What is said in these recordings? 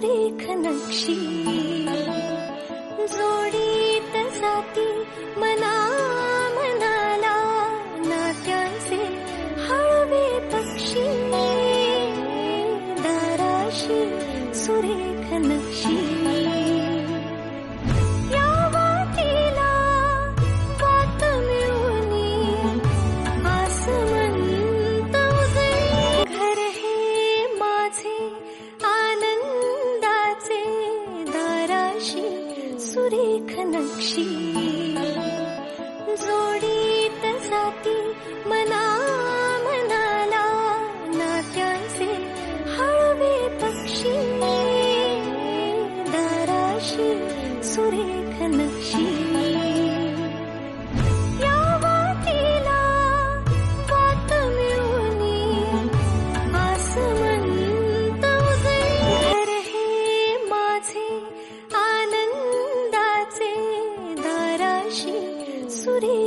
नक्षी। जोडीत जाती मना मनाला नाट्यांचे हळवे पक्षी। दाराशी सुरेख नक्षी सुरेख नक्षी। जाती मना मनाला नाट्यांचे हळवे पक्षी। दाराशी सुरेख नक्षी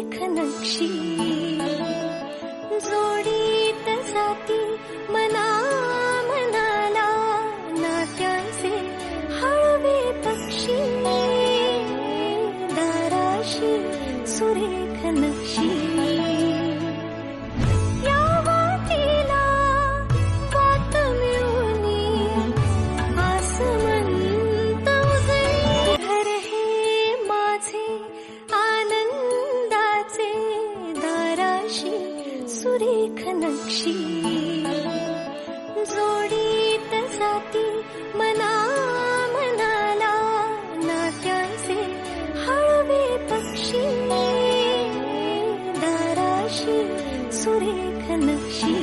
नक्षी जाती मना मनाला नाट्यांचे हळवे पक्षी। दाराशी सुरेख नक्षी सुरेख नक्षी जोडीत जाती मना मनाला नाट्यांचे हळवे पक्षी। दाराशी सुरेख नक्षी